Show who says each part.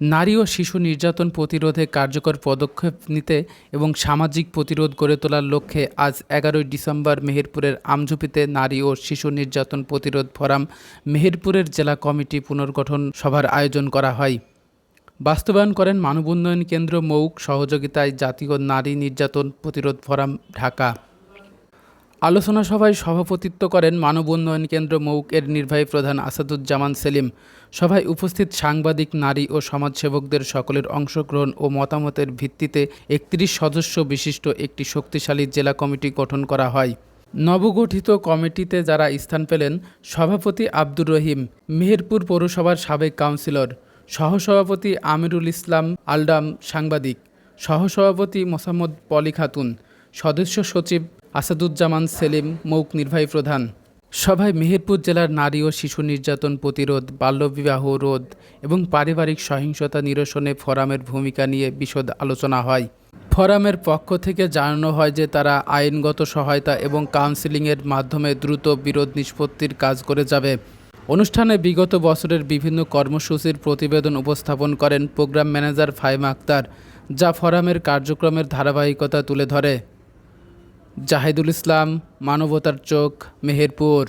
Speaker 1: নারী ও শিশু নির্যাতন প্রতিরোধে কার্যকর পদক্ষেপ নিতে এবং সামাজিক প্রতিরোধ গড়ে তোলার লক্ষ্যে আজ এগারোই ডিসেম্বর মেহেরপুরের আমঝুপিতে নারী ও শিশু নির্যাতন প্রতিরোধ ফোরাম মেহেরপুরের জেলা কমিটি পুনর্গঠন সভার আয়োজন করা হয়। বাস্তবায়ন করেন মানব উন্নয়ন কেন্দ্র মৌক সহযোগিতায় জাতীয় নারী নির্যাতন প্রতিরোধ ফোরাম ঢাকা। আলোচনা সভায় সভাপতিত্ব করেন মানব উন্নয়ন কেন্দ্র মৌকের নির্বাহী প্রধান আসাদুজ্জামান সেলিম। সভায় উপস্থিত সাংবাদিক, নারী ও সমাজসেবকদের সকলের অংশগ্রহণ ও মতামতের ভিত্তিতে একত্রিশ সদস্য বিশিষ্ট একটি শক্তিশালী জেলা কমিটি গঠন করা হয়। নবগঠিত কমিটিতে যারা স্থান পেলেন সভাপতি আব্দুর রহিম, মেহেরপুর পৌরসভার সাবেক কাউন্সিলর, সহসভাপতি আমিরুল ইসলাম আলডাম সাংবাদিক, সহসভাপতি মোসাম্মদ পলি খাতুন, সদস্য সচিব আসাদুজ্জামান সেলিম, মৌক নির্বাহী প্রধান। সভায় মেহেরপুর জেলার নারী ও শিশু নির্যাতন প্রতিরোধ, বাল্যবিবাহ রোধ এবং পারিবারিক সহিংসতা নিরসনে ফোরামের ভূমিকা নিয়ে বিশদ আলোচনা হয়। ফোরামের পক্ষ থেকে জানানো হয় যে তারা আইনগত সহায়তা এবং কাউন্সেলিংয়ের মাধ্যমে দ্রুত বিরোধ নিষ্পত্তির কাজ করে যাবে। অনুষ্ঠানে বিগত বছরের বিভিন্ন কর্মসূচির প্রতিবেদন উপস্থাপন করেন প্রোগ্রাম ম্যানেজার ফাইমা আক্তার, যা ফোরামের কার্যক্রমের ধারাবাহিকতা তুলে ধরে। জাহিদুল ইসলাম মানবতার চোখ মেহেরপুর।